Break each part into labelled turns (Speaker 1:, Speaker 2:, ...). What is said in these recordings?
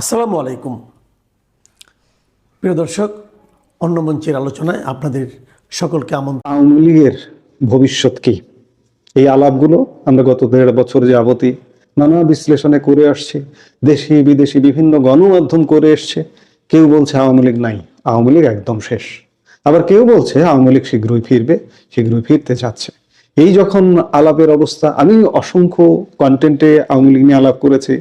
Speaker 1: আসসালামু আলাইকুম। প্রিয় দর্শক, অন্য মঞ্চের আলোচনায় আপনাদের সকলকে আমন্ত্রণ।
Speaker 2: আওয়ামী লীগের ভবিষ্যৎ কি? এই আলাপগুলো আমরা গত দেড় বছর যাবতী নানা বিশ্লেষণে করে আসছি। দেশি, বিদেশি বিভিন্ন গণমাধ্যম করে এসছে। কেউ বলছে আওয়ামী লীগ নাই, আওয়ামী লীগ একদম শেষ। আবার কেউ বলছে আওয়ামী লীগ শীঘ্রই ফিরবে, শীঘ্রই ফিরতে যাচ্ছে এই যখন আলাপের অবস্থা, আমি অসংখ্য কন্টেন্টে আওয়ামী লীগ নিয়ে আলাপ করেছি।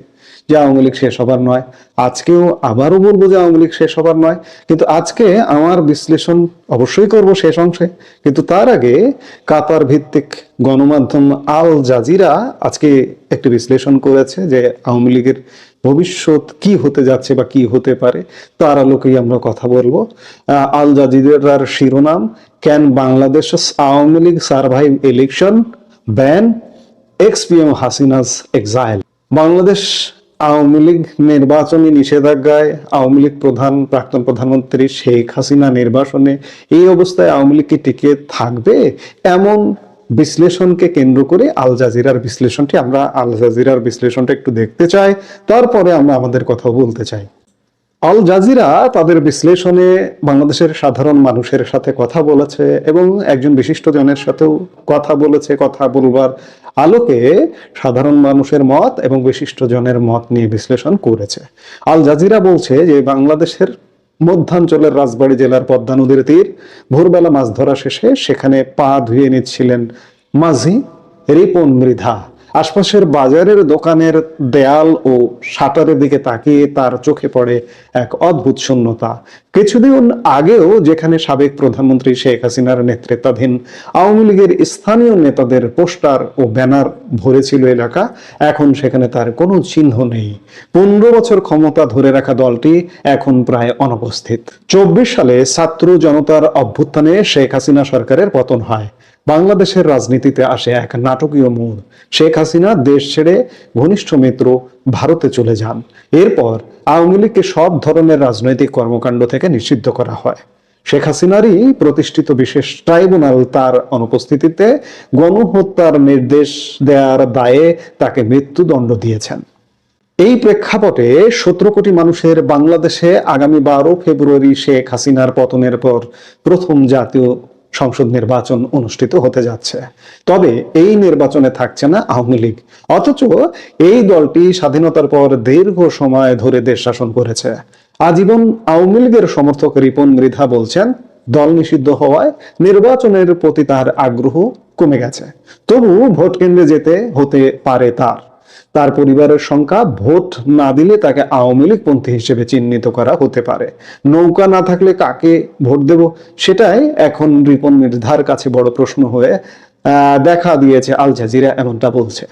Speaker 2: যে আওয়ামী লীগ শেষ হবার নয়। আজকেও আবারও বলব যে আওয়ামী লীগ শেষ হবার নয়। কিন্তু আজকে আমার বিশ্লেষণ অবশ্যই করব শেষ অংশে। কিন্তু তার আগে কাতার ভিত্তিক গণমাধ্যম আল জাজিরা আজকে একটি বিশ্লেষণ করেছে যে আওয়ামী লীগের ভবিষ্যৎ কি হতে যাচ্ছে বা কি হতে পারে, তার আলোকেই আমরা কথা বলব। আল জাজিরার শিরোনাম can Bangladesh Awami League survive election ban? Ex P M Hasina's exile. Bangladesh Awami League নির্বাচনী নিষেধাজ্ঞায় আওয়ামী লীগ প্রধান, প্রাক্তন প্রধানমন্ত্রী শেখ হাসিনা নির্বাসনে এই অবস্থায় আওয়ামী লীগ কি টিকে থাকবে? এমন বিশ্লেষণকে কেন্দ্র করে আল জাজিরার বিশ্লেষণটি, আমরা আল জাজিরার বিশ্লেষণটা একটু দেখতে চাই। তারপরে আমরা আমাদের কথা বলতে চাই। আল জাজিরা তাদের বিশ্লেষণে বাংলাদেশের সাধারণ মানুষের সাথে কথা বলেছে এবং একজন বিশিষ্ট জনের সাথেও কথা বলেছে, কথা বলবার আলোকে সাধারণ মানুষের মত এবং বিশিষ্ট জনের মত নিয়ে বিশ্লেষণ করেছে। আল জাজিরা বলছে যে, বাংলাদেশের মধ্যাঞ্চলের রাজবাড়ী জেলার পদ্মা নদীর তীর, ভোরবেলা মাছ ধরা শেষে সেখানে পা ধুয়ে নিচ্ছিলেন মাঝি রিপন মৃধা। আশপাশের বাজারের দোকানের দেয়াল ও শাটারের দিকে তাকিয়ে তার চোখে পড়ে এক অদ্ভুত শূন্যতা। কিছুদিন আগেও যেখানে সাবেক প্রধানমন্ত্রী শেখ হাসিনার নেতৃত্বাধীন আওয়ামী লীগের স্থানীয় নেতাদের পোস্টার ও ব্যানার ভরেছিল এলাকা, এখন সেখানে তার কোনো চিহ্ন নেই। পনেরো বছর ক্ষমতা ধরে রাখা দলটি এখন প্রায় অনুপস্থিত। চব্বিশ সালে ছাত্র জনতার অভ্যুত্থানে শেখ হাসিনা সরকারের পতন হয়। বাংলাদেশের রাজনীতিতে আসে এক নাটকীয় মোড়। শেখ হাসিনা দেশ ছেড়ে ঘনিষ্ঠ মিত্র ভারতে চলে যান। এরপর আওয়ামী লীগকে সব ধরনের রাজনৈতিক কর্মকাণ্ড থেকে নিষিদ্ধ করা হয়। শেখ হাসিনারই প্রতিষ্ঠিত বিশেষ ট্রাইব্যুনাল তার অনুপস্থিতিতে গণহত্যার নির্দেশ দেওয়ার দায়ে তাকে মৃত্যুদণ্ড দিয়েছেন। এই প্রেক্ষাপটে সতেরো কোটি মানুষের বাংলাদেশে আগামী বারো ফেব্রুয়ারি শেখ হাসিনার পতনের পর প্রথম জাতীয় সংসদ নির্বাচন অনুষ্ঠিত হতে যাচ্ছে। তবে এই নির্বাচনে থাকছে না আওয়ামী লীগ। অথচ এই দলটি স্বাধীনতার পর দীর্ঘ সময় ধরে দেশ শাসন করেছে। আজীবন আওয়ামী লীগের সমর্থক রিপন মৃধা বলছেন, দল নিষিদ্ধ হওয়ায় নির্বাচনের প্রতি তার আগ্রহ কমে গেছে। তবু ভোট কেন্দ্রে যেতে হতে পারে তার। তার পরিবারের সংখ্যা ভোট না দিলে তাকে আওয়ামী লীগপন্থী হিসেবে চিহ্নিত করা হতে পারে। নৌকা না থাকলে কাকে ভোট দেব? সেটাই এখন রিপন নির্ধার কাছে বড় প্রশ্ন হয়ে দেখা দিয়েছে আল জাজিরা, এমনটা বলছে।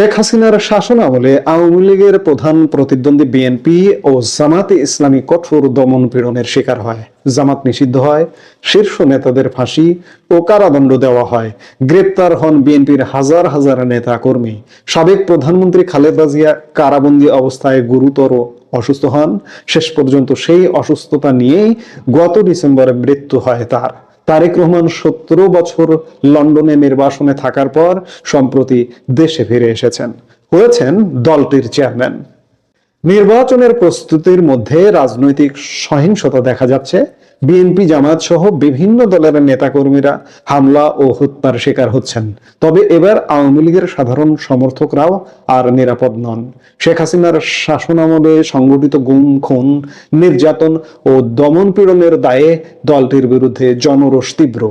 Speaker 2: শেখ হাসিনার শাসন আমলে আওয়ামী লীগের প্রধান প্রতিদ্বন্দ্বী বিএনপি ও জামাতে ইসলামী কঠোর দমন পীড়নের শিকার হয়। জামাত নিষিদ্ধ হয়, শীর্ষ নেতাদের ফাঁসি ও কারাদণ্ড দেওয়া হয়। গ্রেপ্তার হন বিএনপির হাজার হাজার নেতা কর্মী। সাবেক প্রধানমন্ত্রী খালেদা জিয়া কারাবন্দী অবস্থায় গুরুতর অসুস্থ হন। শেষ পর্যন্ত সেই অসুস্থতা নিয়েই গত ডিসেম্বরে মৃত্যু হয় তার। তারেক রহমান সত্তর বছর লন্ডনে নির্বাসনে থাকার পর সম্প্রতি দেশে ফিরে এসেছেন। হয়েছেন দলটির চেয়ারম্যান। নির্বাচনের প্রস্তুতির মধ্যে রাজনৈতিক সহিংসতা দেখা যাচ্ছে। বিএনপি জামাত সহ বিভিন্ন দলের নেতাকর্মীরা হামলা ও হত্যার শিকার হচ্ছেন। তবে এবার আওয়ামী লীগের সাধারণ সমর্থকরাও আর নিরাপদ নন। শেখ হাসিনার শাসনামলে সংগঠিত গুম, খুন, নির্যাতন ও দমন পীড়নের দায়ে দলটির বিরুদ্ধে জনরোষ তীব্র।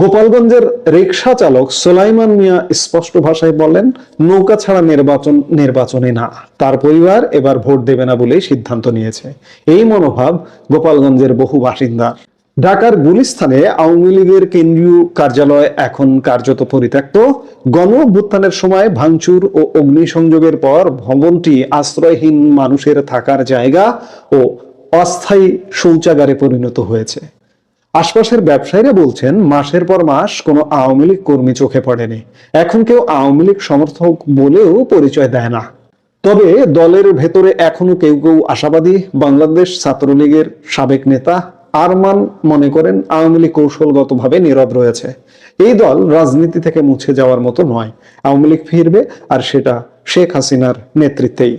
Speaker 2: গোপালগঞ্জের রিক্সা চালক সোলাইমান মিয়া স্পষ্ট ভাষায় বলেন নৌকা ছাড়া নির্বাচন নির্বাচনে না। তার পরিবার এবার ভোট দেবে না বলেই সিদ্ধান্ত নিয়েছে। এই মনোভাব গোপালগঞ্জের বহু বাসিন্দা। ঢাকার গুলিস্থানে আওয়ামী লীগের কেন্দ্রীয় কার্যালয় এখন কার্যত পরিত্যক্ত। গণ অভ্যুত্থানের সময় ভাঙচুর ও অগ্নিসংযোগের পর ভবনটি আশ্রয়হীন মানুষের থাকার জায়গা ও অস্থায়ী শৌচাগারে পরিণত হয়েছে। আশপাশের ব্যবসায়ীরা বলছেন, মাসের পর মাস কোনো আওয়ামী লীগ কর্মী চোখে পড়েনি। এখন কেউ আওয়ামী লীগ সমর্থক বলেও পরিচয় দেয় না। তবে দলের ভেতরে এখনও কেউ কেউ আশাবাদী বাংলাদেশ ছাত্রলীগের সাবেক নেতা আরমান মনে করেন, আওয়ামী লীগ কৌশলগতভাবে নীরব রয়েছে। এই দল রাজনীতি থেকে মুছে যাওয়ার মতো নয়। আওয়ামী লীগ ফিরবে, আর সেটা শেখ হাসিনার নেতৃত্বেই।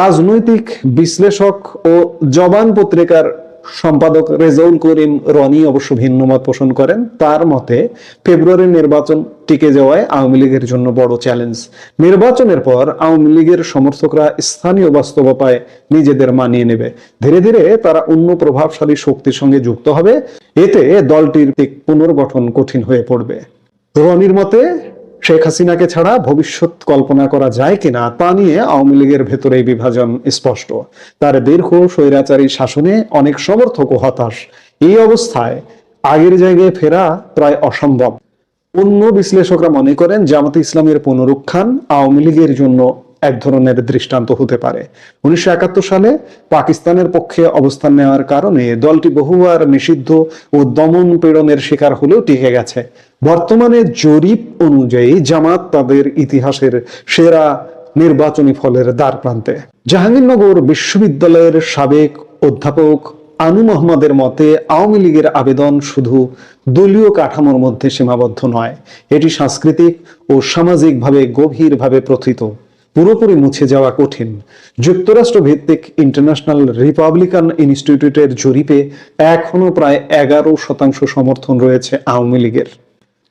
Speaker 2: রাজনৈতিক বিশ্লেষক ও জবান পত্রিকার সম্পাদক রেজাউল করিম রনি অবশ্য ভিন্ন মত পোষণ করেন। তার মতে, ফেব্রুয়ারি নির্বাচন টিকে যাওয়ায় আওয়ামী লীগের জন্য বড় চ্যালেঞ্জ। নির্বাচনের পর আওয়ামী লীগের সমর্থকরা স্থানীয় বাস্তবতায় নিজেদের মানিয়ে নেবে। ধীরে ধীরে তারা অন্য প্রভাবশালী শক্তির সঙ্গে যুক্ত হবে। এতে দলটির পুনর্গঠন কঠিন হয়ে পড়বে। রনির মতে শেখ হাসিনাকে ছাড়া ভবিষ্যৎ কল্পনা করা যায় কিনা তা নিয়ে আওয়ামী লীগের ভেতরে বিভাজন স্পষ্ট। তার দীর্ঘ স্বৈরাচারী শাসনে অনেক সমর্থক ও হতাশ। এই অবস্থায় আগের জায়গায় ফেরা প্রায় অসম্ভব। অন্য বিশ্লেষকরা মনে করেন জামাতে ইসলামের পুনরুত্থান আওয়ামী লীগের জন্য এক ধরনের দৃষ্টান্ত হতে পারে। উনিশশো একাত্তর সালে পাকিস্তানের পক্ষে অবস্থান নেওয়ার কারণে দলটি বহুবার নিষিদ্ধ ও দমন পীড়নের শিকার হলেও টিকে গেছে। বর্তমানে জরিপ অনুযায়ী জামাত তাদের ইতিহাসের সেরা নির্বাচনী ফলের দ্বার প্রান্তে। জাহাঙ্গীরনগর বিশ্ববিদ্যালয়ের সাবেক অধ্যাপক আনু মোহাম্মদের মতে, আওয়ামী লীগের আবেদন শুধু দলীয় কাঠামোর মধ্যে সীমাবদ্ধ নয়, এটি সাংস্কৃতিক ও সামাজিকভাবে গভীরভাবে প্রথিত। পুরোপুরি মুছে যাওয়া কঠিন। যুক্তরাষ্ট্র ভিত্তিক ইন্টারন্যাশনাল রিপাবলিকান ইনস্টিটিউটের জরিপে এখনও প্রায় এগারো শতাংশ সমর্থন রয়েছে আওয়ামী লীগের।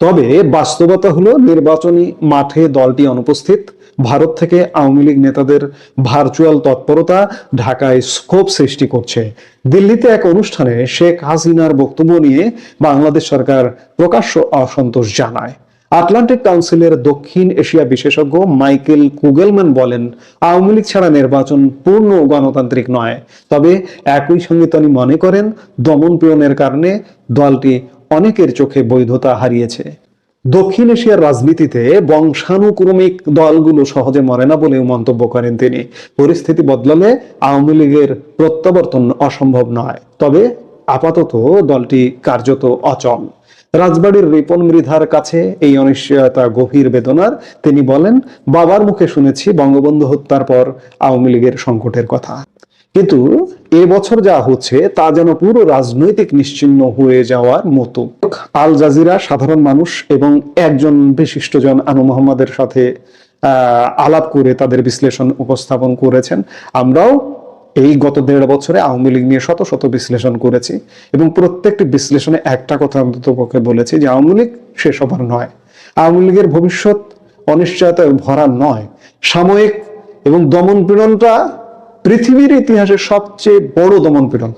Speaker 2: তবে বাস্তবতা হলো নির্বাচনী মাঠে দলটি অনুপস্থিত। ভারত থেকে আওয়ামী লীগ নেতাদের ভার্চুয়াল তৎপরতা ঢাকায় স্কোপ সৃষ্টি করছে। দিল্লিতে এক অনুষ্ঠানে শেখ হাসিনার বক্তব্য নিয়ে বাংলাদেশ সরকার প্রকাশ্য অসন্তোষ জানায়। আটলান্টিক কাউন্সিলের দক্ষিণ এশিয়া বিশেষজ্ঞ মাইকেল কুগেলম্যান বলেন, আওয়ামী লীগ ছাড়া নির্বাচন পূর্ণ গণতান্ত্রিক নয়। তবে একই সঙ্গে তিনি মনে করেন, দমন পীড়নের কারণে দলটি অনেকের চোখে বৈধতা হারিয়েছে। দক্ষিণ এশিয়ার রাজনীতিতে বংশানুক্রমিক দলগুলো সহজে মরে না বলেও মন্তব্য করেন তিনি। পরিস্থিতি বদলালে আওয়ামী লীগের প্রত্যাবর্তন অসম্ভব নয়। তবে আপাতত দলটি কার্যত অচল। রাজবাড়ির রিপন মৃধার কাছে এই অনিশ্চয়তা গভীর বেদনার। তিনি বলেন, বাবার মুখে শুনেছি বঙ্গবন্ধু হত্যার পর আওয়ামী লীগের সংকটের কথা। কিন্তু এবছর যা হচ্ছে, তা যেন পুরো রাজনৈতিক নিশ্চিহ্ন হয়ে যাওয়ার মতো। আল জাজিরা সাধারণ মানুষ এবং একজন বিশিষ্টজন আনু মোহাম্মদের সাথে আলাপ করে তাদের বিশ্লেষণ উপস্থাপন করেছেন। আমরাও এই গত দেড় বছরে আওয়ামী লীগ নিয়ে শত শত বিশ্লেষণ করেছি এবং প্রত্যেকটি বিশ্লেষণে একটা কথা অন্তত পক্ষে বলেছি যে আওয়ামী লীগ শেষ হবার নয়। আওয়ামী লীগের ভবিষ্যৎ অনিশ্চয়তায় ভরা নয়। সাময়িক এবং দমন পীড়নটা পৃথিবীর ইতিহাসে সবচেয়ে বড় দমন পীড়ন।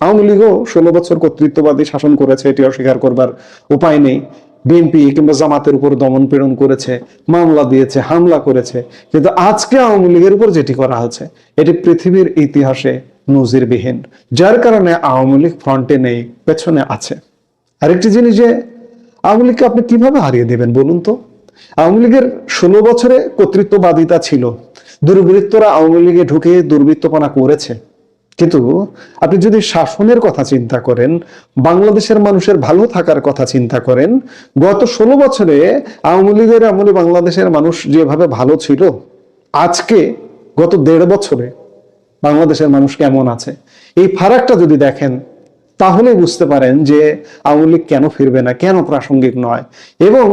Speaker 2: আওয়ামী লীগও ষোলো বছর কর্তৃত্ববাদী শাসন করেছে, এটি অস্বীকার করবার উপায় নেই। বিএনপি কিংবা জামাতের উপর দমন পীড়ন করেছে, মামলা দিয়েছে, হামলা করেছে। কিন্তু আজকে আওয়ামী লীগের উপর যেটি করা হচ্ছে এটি পৃথিবীর ইতিহাসে নজিরবিহীন, যার কারণে আওয়ামী লীগ ফ্রন্টে নেই, পেছনে আছে। আরেকটি জিনিস যে, আওয়ামী লীগকে আপনি কীভাবে হারিয়ে দেবেন বলুন তো? আওয়ামী লীগের ষোলো বছরে কর্তৃত্ববাদিতা ছিল। দুর্বৃত্তরা আওয়ামী লীগে ঢুকে দুর্বৃত্তপনা করেছে। কিন্তু আপনি যদি শাসনের কথা চিন্তা করেন, বাংলাদেশের মানুষের ভালো থাকার কথা চিন্তা করেন, গত ষোলো বছরে আওয়ামী লীগের আমলে বাংলাদেশের মানুষ যেভাবে ভালো ছিল, আজকে গত দেড় বছরে বাংলাদেশের মানুষ কেমন আছে? এই ফারাকটা যদি দেখেন, তাহলে বুঝতে পারেন যে আওয়ামী লীগ কেন ফিরবে না, কেন প্রাসঙ্গিক নয়। এবং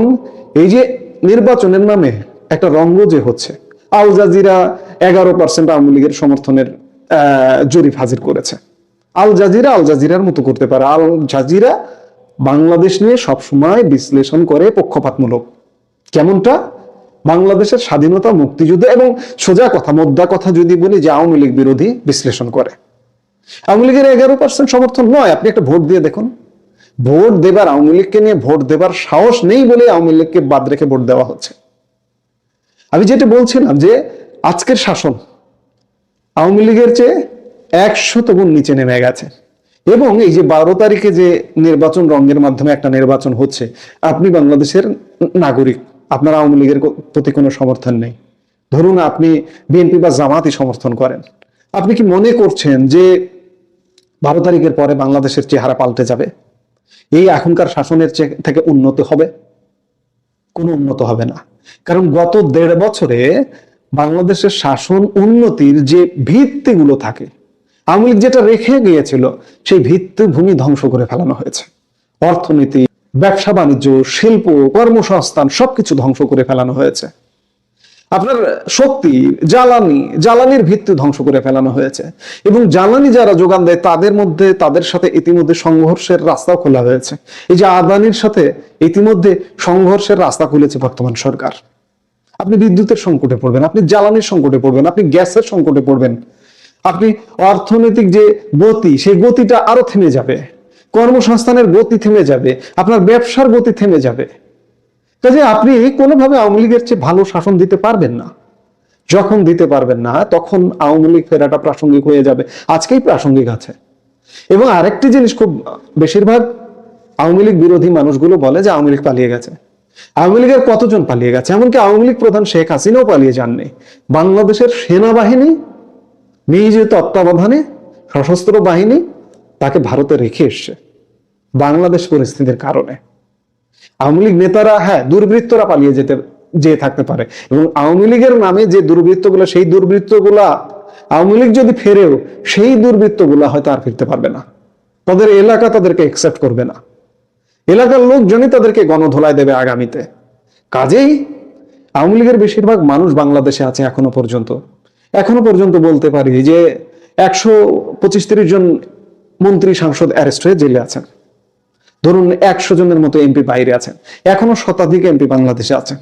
Speaker 2: এই যে নির্বাচনের নামে একটা রঙ্গ যে হচ্ছে আল জাজিরা এগারো পার্সেন্ট আওয়ামী লীগের সমর্থনের জরিপ হাজির করেছে। আল জাজিরা আল জাজিরার মতো করতে পারে। আল জাজিরা বাংলাদেশ নিয়ে সবসময় বিশ্লেষণ করে পক্ষপাতমূলক। কেমনটা? বাংলাদেশের স্বাধীনতা, মুক্তিযুদ্ধ এবং সোজা কথা, মোদ্দা কথা যদি বলি যে আওয়ামী লীগ বিরোধী বিশ্লেষণ করে। আওয়ামী লীগের এগারো পার্সেন্ট সমর্থন নয়। আপনি একটা ভোট দিয়ে দেখুন। ভোট দেবার, আওয়ামী লীগকে নিয়ে ভোট দেবার সাহস নেই বলে আওয়ামী লীগকে বাদ রেখে ভোট দেওয়া হচ্ছে। আমি যেটা বলছিলাম যে আজকের শাসন আওয়ামী লীগের চেয়ে একশত গুণ নিচে নেমে গেছে। এবং এই যে বারো তারিখে যে নির্বাচন রঙের মাধ্যমে একটা নির্বাচন হচ্ছে, আপনি বাংলাদেশের নাগরিক, আপনার আওয়ামী লীগের প্রতি কোনো সমর্থন নেই। ধরুন আপনি বিএনপি বা জামাতই সমর্থন করেন। আপনি কি মনে করছেন যে বারো তারিখের পরে বাংলাদেশের চেহারা পাল্টে যাবে? এই এখনকার শাসনের থেকে উন্নত হবে? কোনো উন্নত হবে না। কারণ গত দেড় বছরে বাংলাদেশের শাসন উন্নতির যে ভিত্তিগুলো থাকে, আওয়ামী লীগ যেটা রেখে গিয়েছিল, সেই ভিত্তিভূমি ধ্বংস করে ফেলানো হয়েছে। অর্থনীতি, ব্যবসা, বাণিজ্য, শিল্প, কর্মসংস্থান সবকিছু ধ্বংস করে ফেলানো হয়েছে। আপনার শক্তি, জ্বালানি, জ্বালানির ভিত্তি ধ্বংস করে ফেলানো হয়েছে। এবং জ্বালানি যারা যোগান দেয়, তাদের মধ্যে, তাদের সাথে ইতিমধ্যে সংঘর্ষের রাস্তাও খোলা হয়েছে। এই যে আদানির সাথে ইতিমধ্যে সংঘর্ষের রাস্তা খুলেছে বর্তমান সরকার। আপনি বিদ্যুতের সংকটে পড়বেন, আপনি জ্বালানির সংকটে পড়বেন, আপনি গ্যাসের সংকটে পড়বেন। আপনি অর্থনৈতিক যে গতি, সেই গতিটা আরও থেমে যাবে। কর্মসংস্থানের গতি থেমে যাবে। আপনার ব্যবসার গতি থেমে যাবে। কাজে আপনি কোনোভাবে আওয়ামী লীগের চেয়ে ভালো শাসন দিতে পারবেন না। যখন দিতে পারবেন না, তখন আওয়ামী লীগ ফেরাটা প্রাসঙ্গিক হয়ে যাবে। আজকেই প্রাসঙ্গিক আছে। এবং আরেকটি জিনিস খুব, বেশিরভাগ আওয়ামী লীগ বিরোধী মানুষগুলো বলে যে আওয়ামী লীগ পালিয়ে গেছে। আওয়ামী লীগের কতজন পালিয়ে গেছে? এমনকি আওয়ামী লীগ প্রধান শেখ হাসিনাও পালিয়ে যাননি। বাংলাদেশের সেনাবাহিনী, নিজ তত্ত্বাবধানে সশস্ত্র বাহিনী তাকে ভারতে রেখে এসছে। বাংলাদেশ পরিস্থিতির কারণে। আওয়ামী লীগ নেতারা হ্যাঁ দুর্বৃত্তরা পালিয়ে যেতে, যেয়ে থাকতে পারে। এবং আওয়ামী লীগের নামে যে দুর্বৃত্তগুলো, সেই দুর্বৃত্তগুলা, আওয়ামী লীগ যদি ফেরেও, সেই দুর্বৃত্তগুলা হয়তো আর ফিরতে পারবে না। তাদের এলাকা তাদেরকে একসেপ্ট করবে না। এলাকার লোকজনই তাদেরকে গণধোলায় দেবে আগামীতে। কাজেই আওয়ামী লীগের বেশিরভাগ মানুষ বাংলাদেশে আছে এখনও পর্যন্ত। এখনও পর্যন্ত বলতে পারি যে একশো পঁচিশ তিরিশ জন মন্ত্রী, সাংসদ অ্যারেস্ট হয়ে জেলে আছেন। ধরুন একশো জনের মতো এমপি বাইরে আছেন, এখনও শতাধিক এমপি বাংলাদেশে আছেন।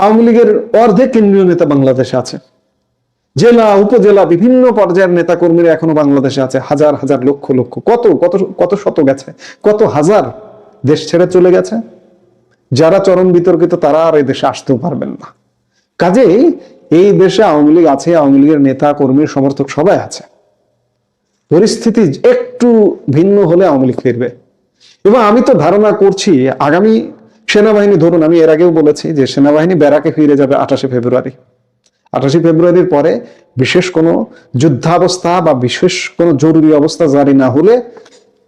Speaker 2: আওয়ামী লীগের অর্ধেক কেন্দ্রীয় নেতা বাংলাদেশে আছে জেলা, উপজেলা, বিভিন্ন পর্যায়ের নেতা কর্মীরা এখনও বাংলাদেশে আছে। হাজার হাজার, লক্ষ লক্ষ, কত কত কত শত গেছে, কত হাজার দেশ ছেড়ে চলে গেছে। যারা চরম বিতর্কিত, তারা আর এই দেশে আসতেও পারবেন না। কাজেই এই দেশে আওয়ামী লীগ আছে, আওয়ামী লীগের নেতা কর্মীর সমর্থক সবাই আছে। পরিস্থিতি একটু ভিন্ন হলে আওয়ামী লীগ ফিরবে। এবং আমি তো ধারণা করছি, আগামী সেনাবাহিনী, ধরুন আমি এর আগেও বলেছি যে সেনাবাহিনী ব্যারাকে ফিরে যাবে আঠাশে ফেব্রুয়ারি। আঠাশে ফেব্রুয়ারির পরে বিশেষ কোনো যুদ্ধাবস্থা বা বিশেষ কোনো জরুরি অবস্থা জারি না হলে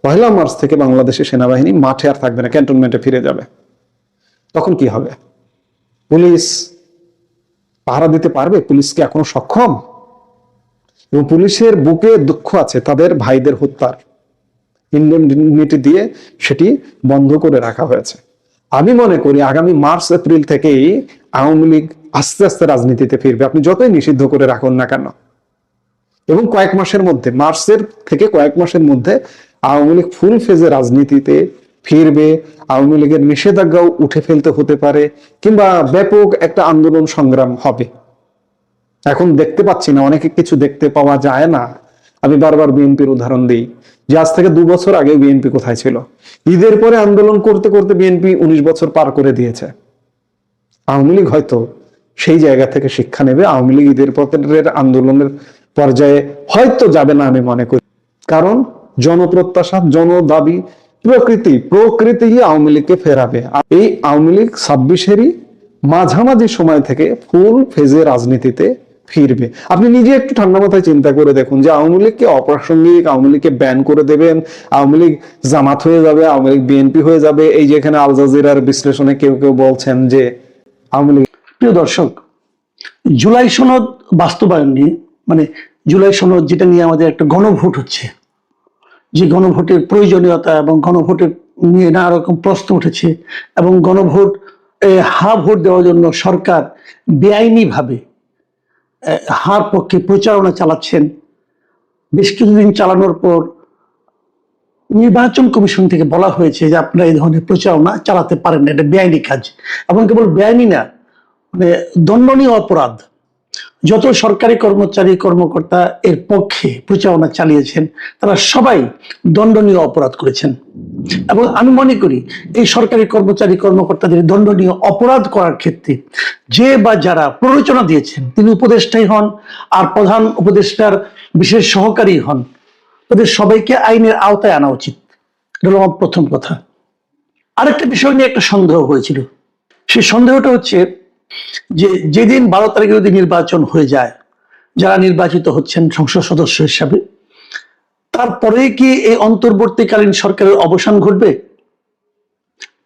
Speaker 2: পয়লা মার্চ থেকে বাংলাদেশের সেনাবাহিনী মাঠে আর থাকবে না, ক্যান্টনমেন্টে ফিরে যাবে। তখন কি হবে? পুলিশ পাহারা দিতে পারবে? পুলিশ কি এখনও সক্ষম? এবং পুলিশের বুকে দুঃখ আছে, তাদের ভাইদের হত্যার। ইন্ডেমনিটি দিয়ে সেটি বন্ধ করে রাখা হয়েছে। আমি মনে করি আগামী মার্চ, এপ্রিল থেকেই আওয়ামী লীগ আস্তে আস্তে রাজনীতিতে ফিরবে। আপনি যতই নিষিদ্ধ করে রাখুন না কেন। এবং কয়েক মাসের মধ্যে, মার্চের থেকে কয়েক মাসের মধ্যে আওয়ামী লীগ ফুল ফেজে রাজনীতিতে ফিরবে। আওয়ামী লীগের নিষেধাজ্ঞাও উঠে ফেলতে হতে পারে কিংবা ব্যাপক একটা আন্দোলন সংগ্রাম হবে। এখন দেখতে পাচ্ছি না, অনেকে কিছু দেখতে পাওয়া যায় না। আমি বারবার বিএনপির উদাহরণ দিই। যে আজ থেকে দু বছর আগে বিএনপি কোথায় ছিল? ঈদের পরে আন্দোলন করতে করতে বিএনপি উনিশ বছর পার করে দিয়েছে। আওয়ামী লীগ হয়তো সেই জায়গা থেকে শিক্ষা নেবে, আওয়ামী লীগ ঈদের পরের আন্দোলনের পর্যায়ে হয়তো যাবে না আমি মনে করি। কারণ জনপ্রত্যাশা, জনদাবি প্রকৃতি প্রকৃতি আওয়ামী লীগকে ফেরাবে। আর এই আওয়ামী লীগ ছাব্বিশেরই মাঝামাঝি সময় থেকে ফুল ফেজে রাজনীতিতে ফিরবে। আপনি নিজে একটু ঠান্ডা মাথায় চিন্তা করে দেখুন যে আওয়ামী লীগকে অপ্রাসঙ্গিক, আওয়ামী লীগকে ব্যান করে দেবেন, আওয়ামী লীগ জামাত হয়ে যাবে, আওয়ামী লীগ বিএনপি হয়ে যাবে। এই যে এখানে আল জাজিরার বিশ্লেষণে কেউ কেউ বলছেন যে আওয়ামী লীগ
Speaker 1: প্রিয় দর্শক, জুলাই সনদ বাস্তবায়ন নিয়ে মানে জুলাই সনদ যেটা নিয়ে আমাদের একটা গণভোট হচ্ছে, যে গণভোটের প্রয়োজনীয়তা এবং গণভোটের নিয়ে নানা রকম প্রশ্ন উঠেছে এবং গণভোট হা ভোট দেওয়ার জন্য সরকার বেআইনিভাবে হার পক্ষে প্রচারণা চালাচ্ছেন। বেশ কিছুদিন চালানোর পর নির্বাচন কমিশন থেকে বলা হয়েছে যে আপনারা এই ধরনের প্রচারণা চালাতে পারেন এটা বেআইনি কাজ। এবং কেবল বেআইনি না মানে দণ্ডনীয় অপরাধ। যত সরকারি কর্মচারী, কর্মকর্তা এর পক্ষে প্রচারণা চালিয়েছেন, তারা সবাই দণ্ডনীয় অপরাধ করেছেন। এবং আমি মনে করি এই সরকারি কর্মচারী কর্মকর্তাদের দণ্ডনীয় অপরাধ করার ক্ষেত্রে যে বা যারা প্ররোচনা দিয়েছেন, তিনি উপদেষ্টাই হন আর প্রধান উপদেষ্টার বিশেষ সহকারী হন। তাদের সবাইকে আইনের আওতায় আনা উচিত। আমার প্রথম কথা। আরেকটা বিষয় নিয়ে একটা সন্দেহ হয়েছিল। সেই সন্দেহটা হচ্ছে যে যেদিন বারো তারিখে যদি নির্বাচন হয়ে যায়, যারা নির্বাচিত হচ্ছেন সংসদ সদস্য হিসাবে তারপরে কি এই অন্তর্বর্তীকালীন সরকারের অবসান ঘটবে?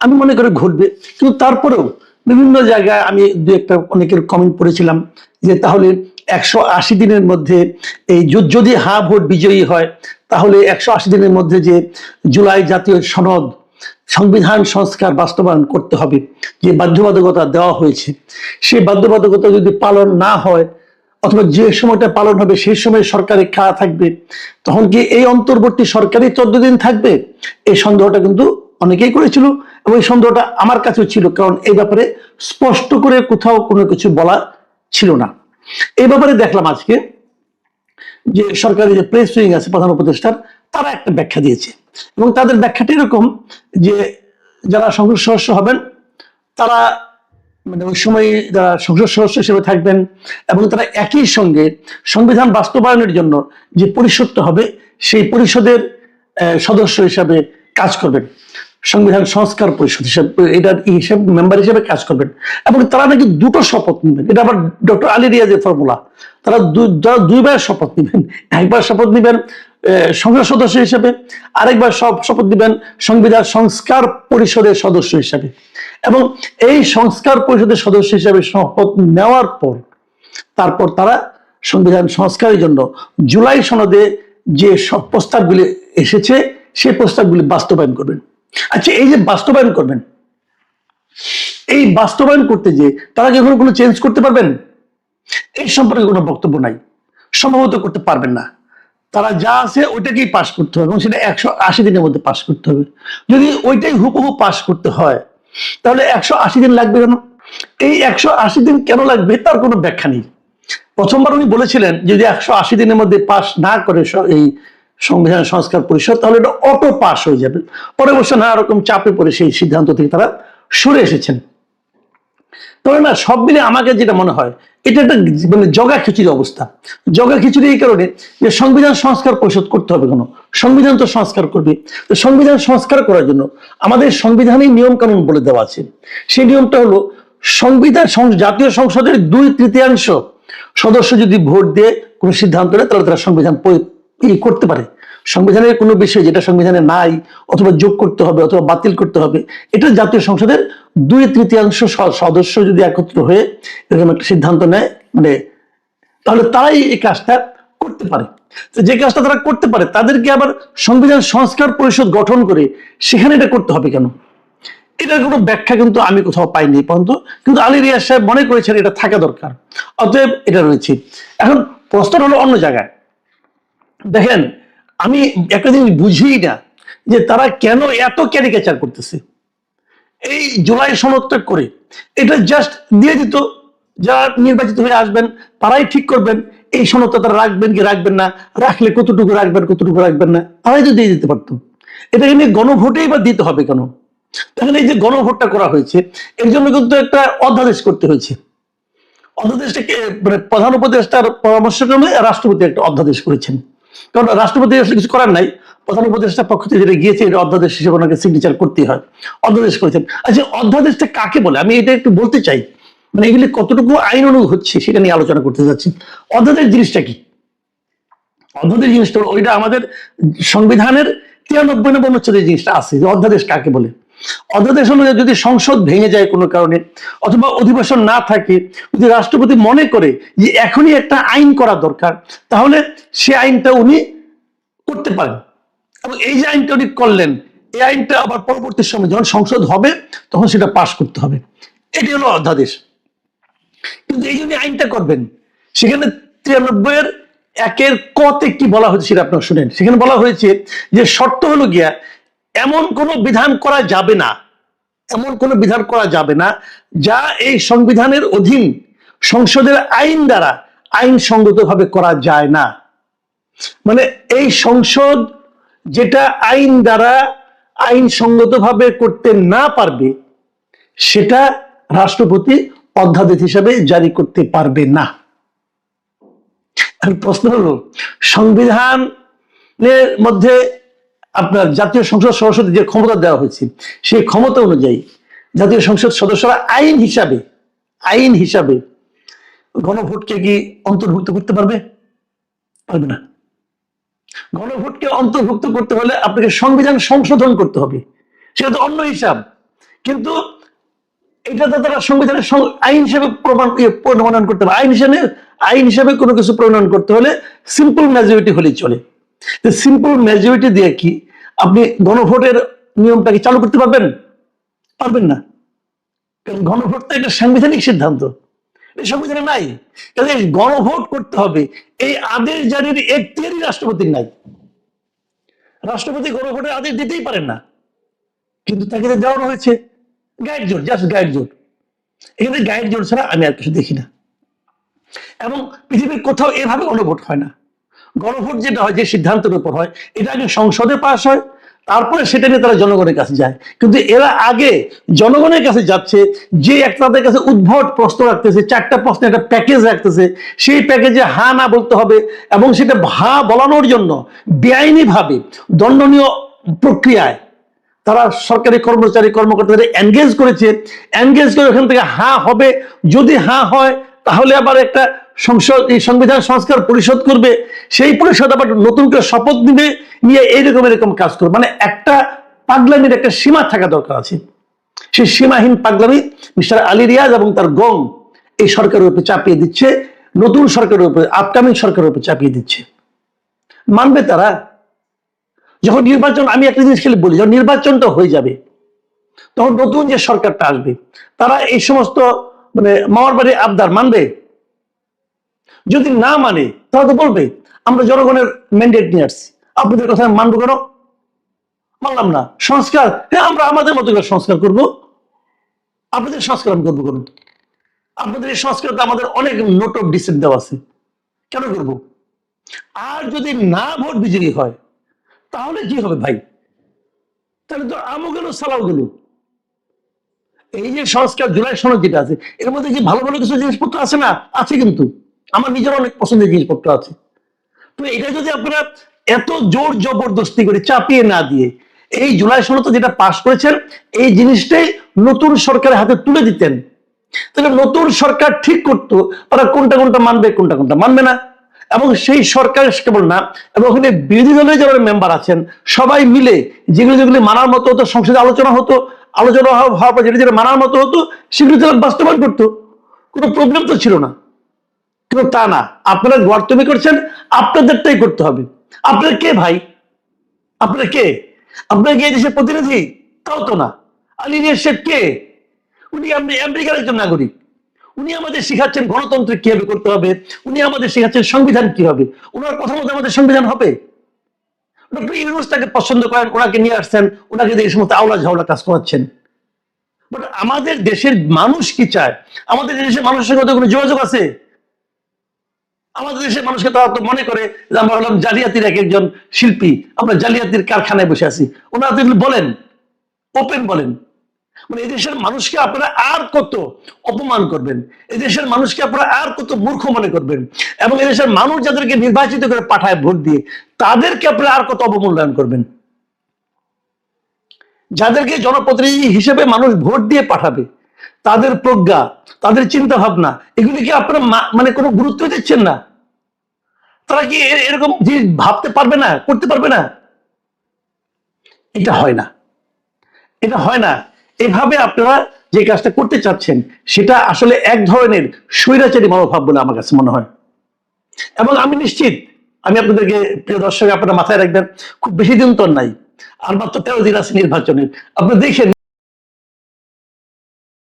Speaker 1: আমি মনে করি ঘটবে। কিন্তু তারপরেও বিভিন্ন জায়গায় আমি দু একটা অনেকের কমেন্ট পড়েছিলাম যে তাহলে একশো আশি দিনের মধ্যে এই যদি হা ভোট বিজয়ী হয়, তাহলে একশো আশি দিনের মধ্যে যে জুলাই জাতীয় সনদ, সংবিধান সংস্কার বাস্তবায়ন করতে হবে, যে বাধ্যবাধকতা দেওয়া হয়েছে, সেই বাধ্যবাধকতা যদি পালন না হয় অথবা যে সময়টা পালন হবে সেই সময় সরকারি খাওয়া থাকবে। তখন কি এই অন্তর্বর্তী সরকারি চোদ্দ দিন থাকবে? এই সন্দেহটা কিন্তু অনেকেই করেছিল এবং এই সন্দেহটা আমার কাছেও ছিল, কারণ এই ব্যাপারে স্পষ্ট করে কোথাও কোনো কিছু বলা ছিল না। এই ব্যাপারে দেখলাম আজকে যে সরকারি যে প্রেস উইং আছে, প্রধান উপদেষ্টার, তারা একটা ব্যাখ্যা দিয়েছে। এবং তাদের ব্যাখ্যাটা এরকম যে, যারা সদস্য হবেন, তারা মানে ওই সময় যারা সংসদ সদস্য হিসেবে থাকবেন এবং তারা একই সঙ্গে সংবিধান বাস্তবায়নের জন্য যে পরিষদটা হবে, সেই পরিষদের সদস্য হিসাবে কাজ করবেন। সংবিধান সংস্কার পরিষদ হিসাবে এটার হিসাবে, মেম্বার হিসেবে কাজ করবেন। এবং তারা নাকি দুটো শপথ নেবেন। এটা আবার ডক্টর আলী রিয়াজের ফর্মুলা তারা দুই- দুইবার শপথ নেবেন। একবার শপথ নেবেন সংসদ সদস্য হিসেবে আরেকবার শপথ দিবেন সংবিধান সংস্কার পরিষদের সদস্য হিসাবে। এবং এই সংস্কার পরিষদের সদস্য হিসাবে শপথ নেওয়ার পর, তারপর তারা সংবিধান সংস্কারের জন্য জুলাই সনদে যে সব প্রস্তাবগুলি এসেছে, সেই প্রস্তাবগুলি বাস্তবায়ন করবেন। আচ্ছা এই যে বাস্তবায়ন করবেন, এই বাস্তবায়ন করতে যে তারা কি কোনো চেঞ্জ করতে পারবেন? এই সম্পর্কে কোনো বক্তব্য নাই। সম্ভবত করতে পারবেন না। তারা যা আছে ওইটাকেই পাশ করতে হবে এবং সেটা একশো আশি দিনের মধ্যে পাশ করতে হবে। যদি ওইটাই হুবহু পাশ করতে হয়, তাহলে একশো আশি দিন লাগবে কেন? এই একশো আশি দিন কেন লাগবে তার কোনো ব্যাখ্যা নেই। প্রথমবার উনি বলেছিলেন যদি একশো আশি দিনের মধ্যে পাশ না করে এই সংবিধান সংস্কার পরিষদ, তাহলে এটা অটো পাস হয়ে যাবে। পরে অবশ্য নানা রকম চাপে পড়ে সেই সিদ্ধান্ত থেকে তারা সরে এসেছেন। তবে না, সব মিলে আমাকে যেটা মনে হয়, এটা একটা মানে জগা খিচুড়ি অবস্থা। জগা খিচুড়ি এই কারণে যে সংবিধান সংস্কার পরিষদ করতে হবে কোনো, সংবিধান তো সংস্কার করবে। তো সংবিধান সংস্কার করার জন্য আমাদের সংবিধানেই নিয়ম কানুন বলে দেওয়া আছে। সেই নিয়মটা হলো, সংবিধান জাতীয় সংসদের দুই তৃতীয়াংশ সদস্য যদি ভোট দিয়ে কোনো সিদ্ধান্ত নেয়, তাহলে তারা সংবিধান করতে পারে। সংবিধানের কোনো বিষয় যেটা সংবিধানে নাই, অথবা যোগ করতে হবে, অথবা বাতিল করতে হবে, এটা জাতীয় সংসদের দুই তৃতীয়াংশ সদস্য যদি একত্র হয়ে এরকম একটা সিদ্ধান্ত নেয় মানে তাহলে তারাই এই কাজটা করতে পারে। যে কাজটা তারা করতে পারে, তাদেরকে আবার সংবিধান সংস্কার পরিষদ গঠন করে সেখানে এটা করতে হবে কেন? এটার কোনো ব্যাখ্যা কিন্তু আমি কোথাও পাইনি পর্যন্ত, কিন্তু আলী রিয়াজ সাহেব মনে করেছেন এটা থাকা দরকার। অতএব এটা রয়েছে। এখন প্রশ্ন হলো অন্য জায়গায়। দেখেন আমি একটা জিনিস বুঝি না যে তারা কেন এত ক্যারিকেচার করতেছে? এই জুলাই সনদটা করে, এটা জাস্ট দিয়ে দিত যারা নির্বাচিত হয়ে আসবেন, তারাই ঠিক করবেন, এই সনদটা তারা রাখবেন কি রাখবেন না, রাখলে কতটুকু রাখবেন কতটুকু রাখবেন না, তারাই তো দিয়ে দিতে পারতো। এটা নিয়ে গণভোটেই বা দিতে হবে কেন? তাহলে এই যে গণভোটটা করা হয়েছে, এর জন্য কিন্তু একটা অধ্যাদেশ করতে হয়েছে। অধ্যাদেশটাকে মানে প্রধান উপদেষ্টার পরামর্শক্রমে রাষ্ট্রপতি একটা অধ্যাদেশ করেছেন। কারণ রাষ্ট্রপতি আসলে কিছু করার নাই, প্রধান উপদেষ্টার পক্ষ থেকে যেটা গিয়েছে, এটা অধ্যাদেশ হিসেবে ওনাকে সিগনেচার করতে হয়। অধ্যাদেশ করেছেন। আচ্ছা অধ্যাদেশটা কাকে বলে? আমি এটা একটু বলতে চাই। মানে এগুলি কতটুকু আইন অনুগ হচ্ছে সেটা নিয়ে আলোচনা করতে যাচ্ছি। অধ্যাদেশ জিনিসটা কি? অধ্যাদেশ জিনিসটা ওইটা আমাদের সংবিধানের তিরানব্বই নম্বর অনুচ্ছেদে জিনিসটা আছে। যে অধ্যাদেশ কাকে বলে? অধ্যাদেশ অনুযায়ী যদি সংসদ ভেঙে যায় কোনো কারণে, অথবা অধিবেশন না থাকে, যদি রাষ্ট্রপতি মনে করে যে এখনই একটা আইন করা দরকার, তাহলে সে আইনটা উনি করতে পারেন। এবং এই যে আইনটা উনি করলেন, এই আইনটা আবার পরবর্তী সময় যখন সংসদ হবে, তখন সেটা পাশ করতে হবে। এটি হলো অধ্যাদেশ। কিন্তু এই জন্য আইনটা করবেন, সেখানে তিরানব্বই এর একের কতে কি বলা হয়েছে সেটা আপনারা শুনেন। সেখানে বলা হয়েছে যে শর্ত হলো গিয়া এমন কোনো বিধান করা যাবে না, এমন কোনো বিধান করা যাবে না যা এই সংবিধানের অধীন সংসদের আইন দ্বারা আইনসঙ্গতভাবে করা যায় না। মানে এই সংসদ যেটা আইন দ্বারা আইনসঙ্গতভাবে করতে না পারবে, সেটা রাষ্ট্রপতি অধ্যাদেশ হিসাবে জারি করতে পারবে না। প্রশ্ন হলো, সংবিধানের মধ্যে আপনার জাতীয় সংসদ সদস্যদের যে ক্ষমতা দেওয়া হয়েছে সেই ক্ষমতা অনুযায়ী জাতীয় সংসদ সদস্যরা আইন হিসাবে আইন হিসাবে গণভোটকে কি অন্তর্ভুক্ত করতে পারবে? পারবে না। গণভোটকে অন্তর্ভুক্ত করতে হলে আপনাকে সংবিধান সংশোধন করতে হবে। সেটা তো অন্য হিসাব। কিন্তু এটা তো তারা সংবিধানের আইন হিসেবে প্রমাণ ইয়ে, প্রণয়ন করতে হবে। আইন হিসেবে আইন হিসেবে কোনো কিছু প্রণয়ন করতে হলে সিম্পল মেজরিটি হলেই চলে। সিম্পল মেজরিটি দিয়ে কি আপনি গণভোটের নিয়মটাকে চালু করতে পারবেন? পারবেন না। কারণ গণভোটটা একটা সাংবিধানিক সিদ্ধান্ত। সংবিধানে নাই। গণভোট করতে হবে। এই আদেশ জারির এখতিয়ারই রাষ্ট্রপতির নাই। রাষ্ট্রপতি গণভোটের আদেশ দিতেই পারেন না। কিন্তু তাকে দেওয়ানো হয়েছে। গাইড জোট জাস্ট গাইড জোট এখানে গাইড জোট ছাড়া আমি আর কিছু দেখি না। এবং পৃথিবীর কোথাও এভাবে গণভোট হয় না। গণভোট যেটা হয়, যে সিদ্ধান্তের উপর হয়, এটা আগে সংসদে পাশ হয়, তারপরে সেটা নিয়ে তারা জনগণের কাছে যায়। কিন্তু এরা আগে জনগণের কাছে যাচ্ছে, যে একটা তাদের কাছে উদ্ভট প্রশ্ন রাখতেছে, চারটা প্রশ্ন একটা প্যাকেজ রাখতেছে, সেই প্যাকেজে হা না বলতে হবে এবং সেটা হা বলানোর জন্য বেআইনিভাবে দণ্ডনীয় প্রক্রিয়ায় তারা সরকারি কর্মচারী কর্মকর্তাদের এনগেজ করেছে। এনগেজ করে ওখান থেকে হা হবে, যদি হা হয় তাহলে আবার একটা সংসদ এই সংবিধান সংস্কার পরিষদ করবে, সেই পরিষদ আবার নতুন করে শপথ নিবে, নিয়ে এইরকম এরকম কাজ করবে। মানে একটা পাগলামির একটা সীমা থাকা দরকার আছে। সেই সীমাহীন পাগলামি মিস্টার আলী রিয়াজ এবং তার গং এই সরকারের উপরে চাপিয়ে দিচ্ছে, নতুন সরকারের উপরে আপকামিং সরকারের উপরে চাপিয়ে দিচ্ছে। মানবে তারা? যখন নির্বাচন, আমি একটা জিনিস খালি বলি, যখন নির্বাচনটা হয়ে যাবে, তখন নতুন যে সরকারটা আসবে, তারা এই সমস্ত মানে মামার বাড়ি আবদার মানবে? যদি না মানে তাহলে তো বলবে, আমরা জনগণের ম্যান্ডেট নিয়ে আসছি। আপনাদের কথা মানবো কেন? মানলাম না। সংস্কার হ্যাঁ আমরা আমাদের মতো করে সংস্কার করব। আপনাদের সংস্কার আমি করব করুন আপনাদের এই সংস্কারটা আমাদের অনেক নোট অফ ডিসেন্ট দেওয়া আছে। কেন করব? আর যদি না ভোট বিজয়ী হয়, তাহলে কি হবে ভাই? তাহলে তো আমও গেল, সালাও গেল। এই যে সংস্কার জুলাই সনদ যেটা আছে, এর মধ্যে কি ভালো ভালো কিছু জিনিসপত্র আছে না? আছে কিন্তু। আমার নিজের অনেক পছন্দের জিনিসপত্র আছে। তো এটা যদি আপনারা এত জোর জবরদস্তি করে চাপিয়ে না দিয়ে এই জুলাই সনদ যেটা পাশ করেছেন, এই জিনিসটাই নতুন সরকারের হাতে তুলে দিতেন। তাহলে নতুন সরকার ঠিক করতো, তারা কোনটা কোনটা মানবে, কোনটা কোনটা মানবে না। এবং সেই সরকার কেবল না, এবং ওখানে বিরোধী দলের যারা মেম্বার আছেন, সবাই মিলে যেগুলো যেগুলি মানার মতো হতো, সংসদে আলোচনা হতো আলোচনা হওয়া- পর যেটা যেটা মানার মতো হতো সেগুলো তারা বাস্তবায়ন করতো। কোনো প্রবলেম তো ছিল না। কিন্তু তা না। আপনারা গর্তমি করছেন, আপনাদেরটাই করতে হবে। আপনারা কে ভাই? আপনারা কে? আপনারা কি দেশের প্রতিনিধি? তাও তো না। আলী শেখ কে? উনি আমেরিকার একজন নাগরিক। উনি আমাদের শিখাচ্ছেন গণতন্ত্র কীভাবে করতে হবে। উনি আমাদের শিখাচ্ছেন সংবিধান কি হবে ওনার কথা মতো আমাদের সংবিধান হবে। ডক্টর পছন্দ করেন, ওনাকে নিয়ে আসছেন, ওনাকে এই সমস্ত আওলা কাজ করাচ্ছেন। বাট আমাদের দেশের মানুষ কি চায়? আমাদের দেশের মানুষের সঙ্গে কোনো যোগাযোগ আছে? আমাদের দেশের মানুষকে তারা তো মনে করে যে আমরা হলাম জালিয়াতির এক একজন শিল্পী, আমরা জালিয়াতির কারখানায় বসে আছি। ওনারা বলেন ওপেন বলেন। মানে এই দেশের মানুষকে আপনারা আর কত অপমান করবেন? এই দেশের মানুষকে আপনারা আর কত মূর্খ মনে করবেন? এবং এই দেশের মানুষ যাদেরকে নির্বাচিত করে পাঠায় ভোট দিয়ে, তাদেরকে আপনারা আর কত অবমূল্যায়ন করবেন? যাদেরকে জনপ্রতিনিধি হিসেবে মানুষ ভোট দিয়ে পাঠাবে, তাদের প্রজ্ঞা, তাদের চিন্তা ভাবনা এগুলিকে আপনারা মানে কোনো গুরুত্ব দিচ্ছেন না? তারা কি এরকম জিনিস ভাবতে পারবে না, করতে পারবে না? এটা হয় না। এটা হয় না। এভাবে আপনারা যে কাজটা করতে চাচ্ছেন, সেটা আসলে এক ধরনের স্বৈরাচারী মনোভাব বলে আমার কাছে মনে হয়। এবং আমি নিশ্চিত, আমি আপনাদেরকে, প্রিয় দর্শক, আপনারা মাথায় রাখবেন, খুব বেশি দিন তো নাই। আর মাত্র তেরো দিন আছে নির্বাচনের। আপনি দেখেন